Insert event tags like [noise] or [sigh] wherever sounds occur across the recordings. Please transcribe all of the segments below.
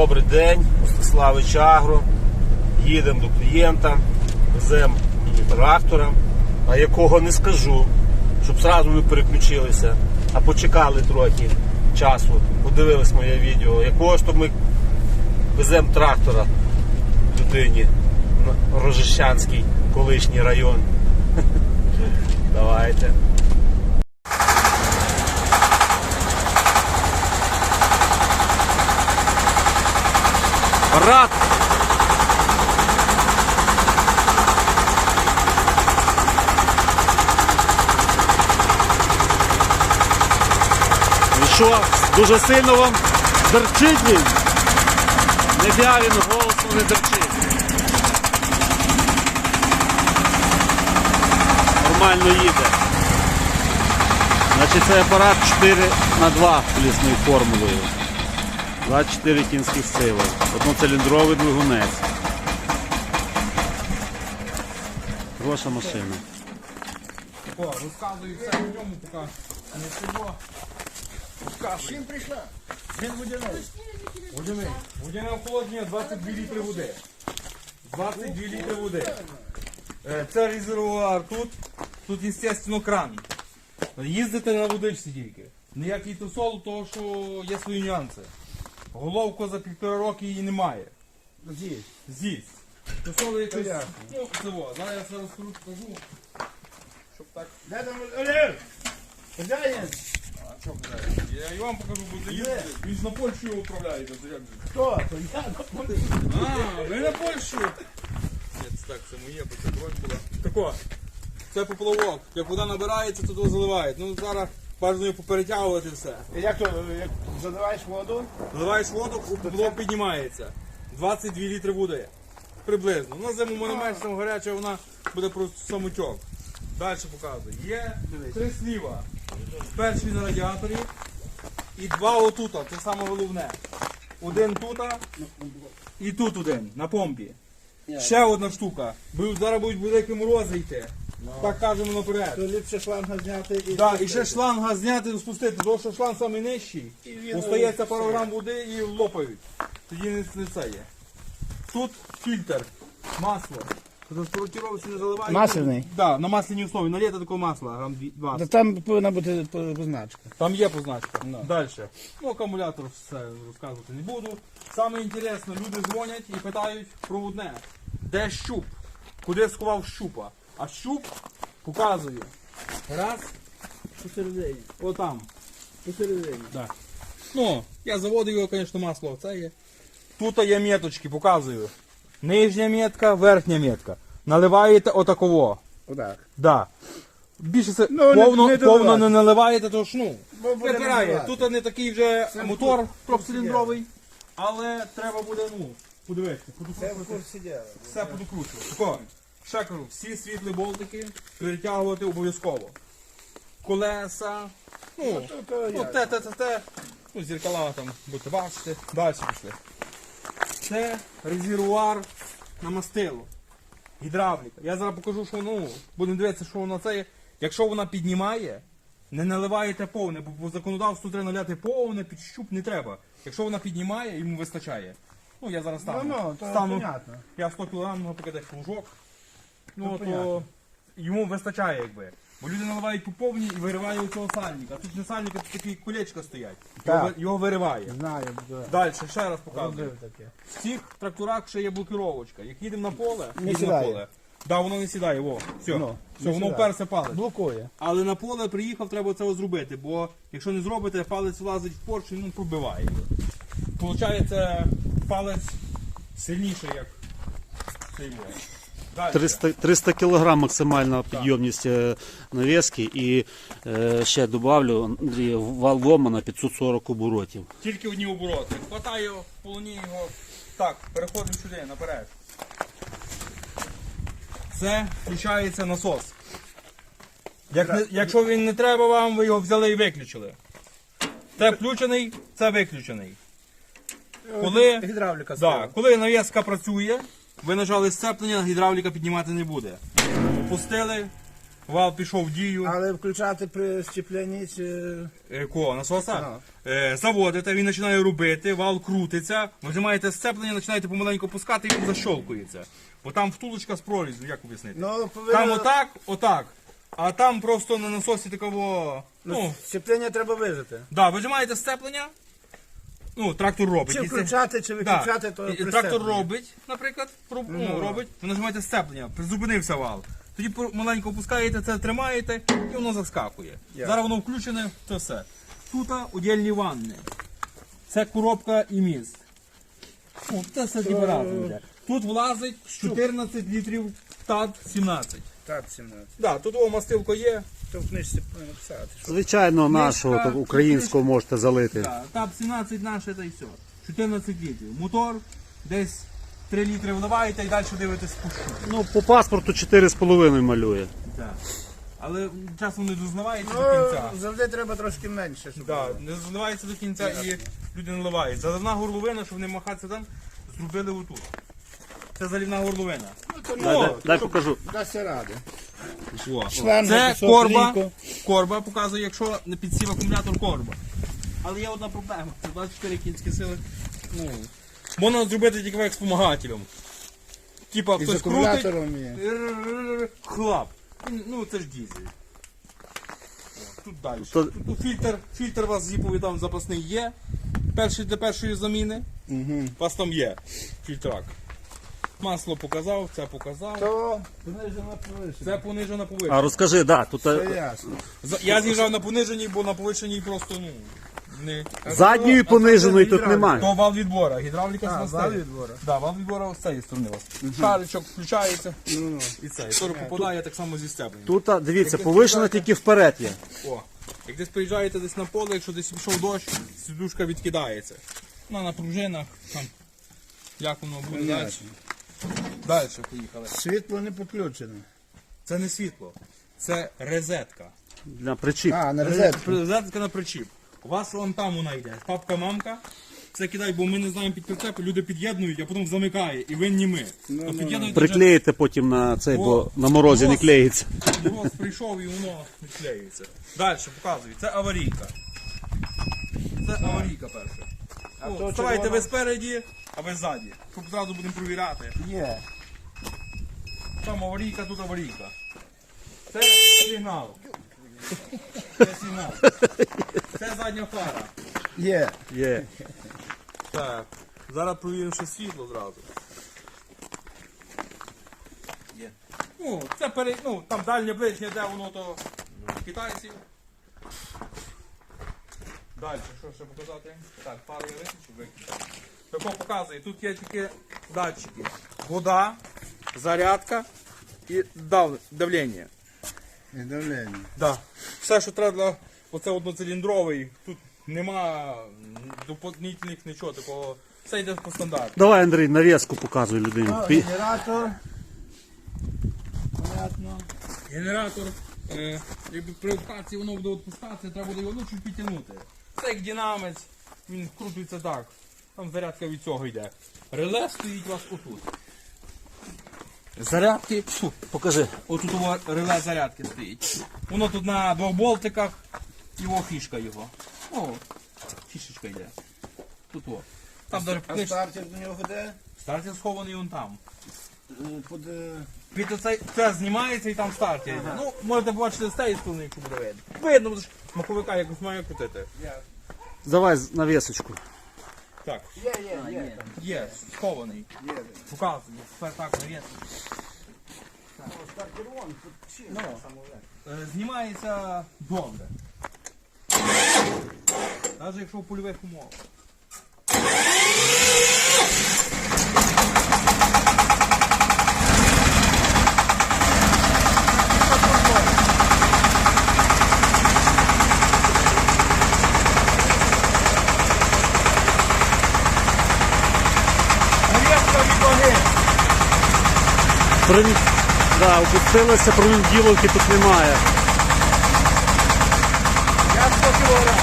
Добрий день, Мстиславич Агро. Їдемо до клієнта, веземо трактора, а якого не скажу, щоб зразу ви переключилися, а почекали трохи часу, подивились моє відео. Якого то ми веземо трактора людині Рожищанський колишній район. [laughs] Давайте. Рад І що, дуже сильно вам дерчить він? Не він голосом не дерчить. Нормально їде. Значить це апарат 4 на 2 колісною формулою. 24 кінських сили. Одноциліндровий двигунець. Хороша машина. О, розказую все в ньому, поки не село. Чим прийшла? Він водяний. Водяний. Водяне охолодження 22 літри води. 22 літри води. Е, Це резервуар тут. Тут, естественно, кран. Їздите на водичці тільки. Ніякий тусол, тому що є свої нюанси. Головку за півтора роки її немає. Здесь. З'їсть. Тусол якось. ясно. Ну, цього. Зараз я все розкручу, покажу. Щоб так. Де там Олег? Хазяїн? А що блядь? Я і вам покажу, бо заїздили. Він ж на Польщу його управляє, то як же? Хто? То я на А, ви на Польщу? Ні, це так, це моє, бо це бронь була. Тако, це поплавок. Як вода набирається, то заливають. Ну зараз бажано його поперетягувати все. Як то, як заливаєш воду? Заливаєш воду, поплавок піднімається. 22 літри води. Приблизно. На зиму менше там гаряча, вона буде просто самотьок. Далі показую. Є три сліва. Перший на радіаторі і два отута. Це саме головне. Один тут і тут один на помпі. Ще одна штука. Зараз будуть великі морози йти. Так кажемо наперед. То ліпше шланга зняти і... Да, і ще шланга зняти і спустити, тому що шланг самий нижчий. Остається пару грам води і лопають. Тоді не, не це є. Тут фільтр, масло. Транспортировці не заливають. Масляний? Так, да, на масляній основі. Наліте такого масла, грам дві- 20. Та там повинна бути позначка. Там є позначка. Да. Далі. Ну, акумулятор все розказувати не буду. Саме інтересне, люди дзвонять і питають про одне. Де щуп? Куди сховав щупа? А щуп показує. Раз. Посередині. Отам. Посередині. Да. Ну, я заводив його, звісно, масло. Це є. Тут є меточки, показую. Нижня метка, верхня метка. Наливаєте отаково. Отак. Да. Більше це Ну, не- повно, не повно доливати. не наливаєте, то ж ну. Бо буде Випирає. наливати. Тут не такий вже Це мотор трьохциліндровий, але треба буде, ну, подивитися, Це в подокручувати. курсі діла. Все подокручувати. Тако, ще кажу, всі світлі болтики перетягувати обов'язково. Колеса, ну, то Ну, те, те, те, те. Ну, зеркала там будете бачити. Далі пішли. Це резервуар на мастило. Гідравліка. Я зараз покажу, що ну, будемо дивитися, що воно це є. Якщо вона піднімає, не наливаєте повне, бо по законодавству треба наляти повне, під щуп не треба. Якщо вона піднімає, йому вистачає. Ну, я зараз стану. Ну, ну, то стану. понятно. Я 100 кг, як кружок. Ну, Ну, то понятно. йому вистачає, якби. Бо люди наливають по повній і виривають цього сальника. Тут не сальника, тут такі колечка стоять. Його, Так. ви- його вириває. Знаю, да. Далі, ще раз показую. робив таке. В цих тракторах ще є блокировочка. Як їдемо на поле, Не їдемо сідає. на поле. Да, воно не сідає, во. Все, Ну, все не воно сідає. вперся палець. Блокує. Але на поле приїхав, треба це зробити, бо якщо не зробите, палець влазить в поршень, ну пробиває. його. Получається, палець сильніший, як цей во. Далі. 300, 300 кг максимальна підйомність е, навіски і е, ще добавлю Андрій, вал лома на 540 оборотів. Тільки одні обороти. Хватає полоні його. Так, переходимо сюди, наперед. Це включається насос. Як не, якщо він не треба вам, ви його взяли і виключили. Це включений, це виключений. Коли, Гідравліка да, коли нав'язка працює, ви нажали сцеплення, гідравліка піднімати не буде. Опустили, вал пішов в дію. Але включати при щепленні чи... Е, Кого? Насоса? Е, заводите, він починає робити, вал крутиться, ви знімаєте сцеплення, починаєте помаленьку пускати і він защолкується. Бо там втулочка з прорізю, як об'яснити? Ну, повинно... Там отак, отак. А там просто на насосі такого. Ну, Ну, щеплення треба вижити. да, вижимаєте сцеплення. Ну, трактор робить. Чи І це- включати, чи Да. виключати, то І- і при Трактор робить, наприклад, роб- ну, робить, ви нажимаєте сцеплення, зупинився вал. Тоді маленько опускаєте, це тримаєте і воно заскакує. Ясно. Зараз воно включене, це все. Тут удільні ванни. Це коробка і міст. Ну, це все ніби разом йде. Тут влазить 14 літрів ТАД 17. Так, 17. Да, тут о, мастилко є. То в книжці написати. що- Звичайно, нашого Книжка, так, українського можете залити. Да, ТАД 17 наше та й все. 14 літрів. Мотор десь 3 літри вливаєте і далі дивитесь пущу. Ну, по паспорту 4,5 малює. Так. Але часом не дознавається до Ну, кінця. завжди треба трошки менше, щоб... Да, не дознавається до кінця і люди не ливають. Заливна горловина, щоб не махатися там, зробили отут. Це залівна горловина. Ну, Дай, дай, дай покажу. Дасться ради. О. Шланг Це корба. Корба показує, якщо не підсів акумулятор корба. Але є одна проблема. Це 24 кінські сили. Ну, можна зробити тільки як спомагателем. Типа І з хтось крутить, акумулятором є. Р-р-р-р, Хлап. Ну це ж дізель. О, Тут далі. То- Тут, тут фільтр, фільтр у вас зіповий там запасний є. Перший для першої заміни. Угу. У вас там є фільтрак. Масло показав, це показав. То понижена повишена. Це понижена А повишена. розкажи, да, тут Це е, ясно. За- Я з'їжджав на пониженій, бо на повишеній просто ну. Не. задньої пониженої тут немає. То вал відбора, гідравліка А, з вал відбора. Да, вал відбора з цієї сторони. у вас. Шаричок включається Ну, ну. і це. І теж попадає так само зі степленням. Тут, а, дивіться, повишена тільки вперед є. О, як десь приїжджаєте десь на поле, якщо десь пішов дощ, сідушка відкидається. Ну, на пружинах, там, як воно буде далі. Далі поїхали. Світло не підключене. Це не світло, це розетка. Для причіп. А, на розетку. Розетка на причіп. У вас вон там вона йде. Папка-мамка. Це кидай, бо ми не знаємо під прицепи, люди під'єднують, а потім замикає. І винні ми. Ну, То ну, Приклеїте потім на цей, бо на морозі не клеїться. Мороз прийшов і воно відклеюється. Далі показую. Це аварійка. Це аварійка перша. А О, то Вставайте червона? ви спереді, а ви ззаді. Щоб зразу будемо провіряти. Є. Там аварійка, тут аварійка. Це сигнал. Це сигнал. Це задня фара. Є. Є. Так. Зараз провіримо ще світло зразу. Є. Ну, це пере... ну, там дальнє ближнє, де воно то китайців. Далі, що ще показати? Так, пару я виключу, виключу. Тако показує, тут є тільки датчики. Вода, зарядка і дав... давлення. І давлення. Да. Все, що треба для оце одноциліндровий, тут нема доповнительних нічого такого. Все йде по стандарту. Давай, Андрій, навіску показуй людині. Пі- генератор. Понятно. Генератор, е, якби при обкатці воно буде відпускатися, треба буде його ну, чуть підтягнути. Це як динамець, він крутиться так. Там зарядка від цього йде. Реле стоїть у вас отут. Зарядки. Фу, Покажи. Отут у вас реле зарядки стоїть. Воно тут на двох болтиках, його фішка його. О, фішечка йде. Тут о. Там даже А стартер до нього де? стартер схований вон там. Е, Під... е, Під це знімається і там стартер йде. Ну, можете побачити з цієї сторони, якщо буде видно. Видно, бо ж маховика якось має крутити. Давай з- навісочку. Так, Є, є, є. є, схований. Є. Показую. Тепер так навіс. Стартер тут Ну. Е, Знімається добре. Навіть якщо в польових умовах. Прин... Да, опустилися, промінділовки тут немає. Я 100 кілограм.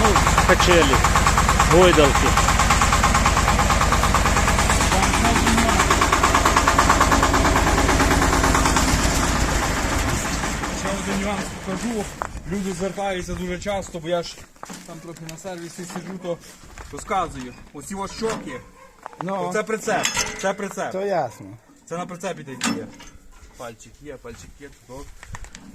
Ну, качелі. гойдалки. Ще один нюанс покажу. Люди звертаються дуже часто, бо я ж там трохи на сервісі сиджу, то розказую. Оці ось щоки. Ну, Це прицеп. Це прицеп. то ясно. Це на прицепі такі є. Пальчик є, пальчик є, тут.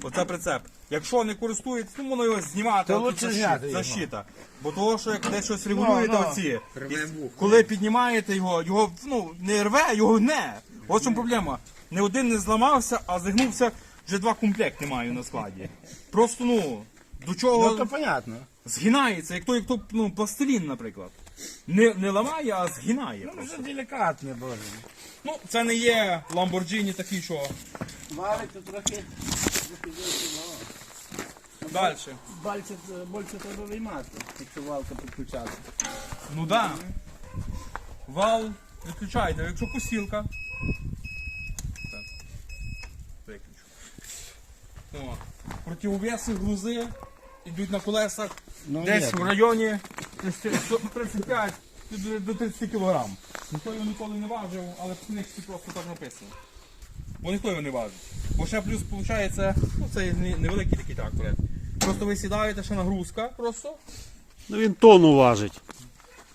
Оце прицеп. Якщо не користуєтесь, ну воно його знімати, То а тут лучше защита- зняти його. защита. Бо того, що як десь щось регулюєте Ну, ну. оці, і коли піднімаєте його, його ну, не рве, його гне. Ось в чому проблема. Не один не зламався, а загнувся, вже два комплекти маю на складі. Просто ну, до чого Ну, то понятно. згинається, як то, як то ну, пластилін, наприклад. Не, не ламає, а згинає. Ну, просто. вже делікатне, боже. Ну, це не є Lamborghini такий, що Валить тут трохи. далі. Бальце, більше треба виймати, якщо валка підключати. Ну да. Вал відключайте, якщо посілка. Так. Виключу. О. Противовеси грузи йдуть на колесах Ну, десь в районі 35 до- до 30 кг. Ніхто його ніколи не важив, але в книжці просто так написано. Бо ніхто його не важить. Бо ще плюс виходить, ну це невеликий такий трактор. Просто ви сідаєте, ще нагрузка просто. Ну він тонну важить.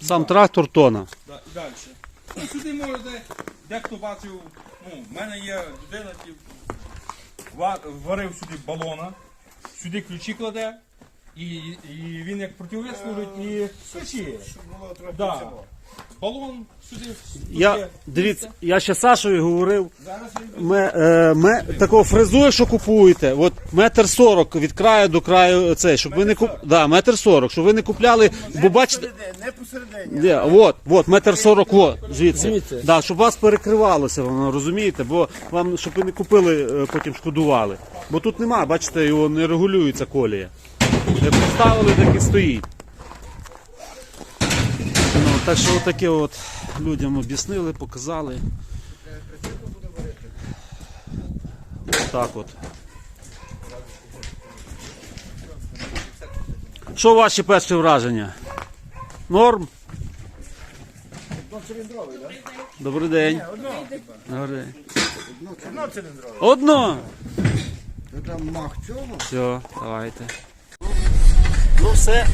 Сам трактор тона. Да, і далі. Ну, сюди можете, дехто бачив, ну, в мене є людина, варив сюди балона, сюди ключі кладе, і, і він як противовес служить і ключі. Щоб було трохи Да. цього. Балон сюди. Я, дивіться, я ще Сашою говорив. Ми, е, ми, такого фрезу, якщо купуєте, от метр сорок від краю до краю цей, щоб ви не куп... да, метр сорок, щоб ви не купляли, бо бачите, не посередині. де, от, от, метр сорок, от, звідси. Звідси. Да, щоб вас перекривалося, воно, розумієте, бо вам, щоб ви не купили, е, потім шкодували. Бо тут нема, бачите, його не регулюється колія. Як поставили, так і стоїть. Так що таке от людям об'яснили, показали. Так от. Що ваші перші враження? Норм? Одноциліндровий, так? Добрий день. Добрий день. Одноциліндровий. Одно. Там мах цього. Все, давайте. Ну все.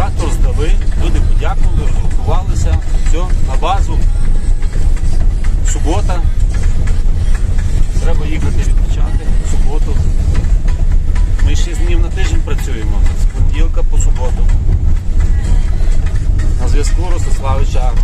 Трактор здали, люди подякували, розрахувалися, все, на базу. Субота. Треба їхати відпочати суботу. Ми 6 днів на тиждень працюємо, з понеділка по суботу. На зв'язку Ростиславич Чарно.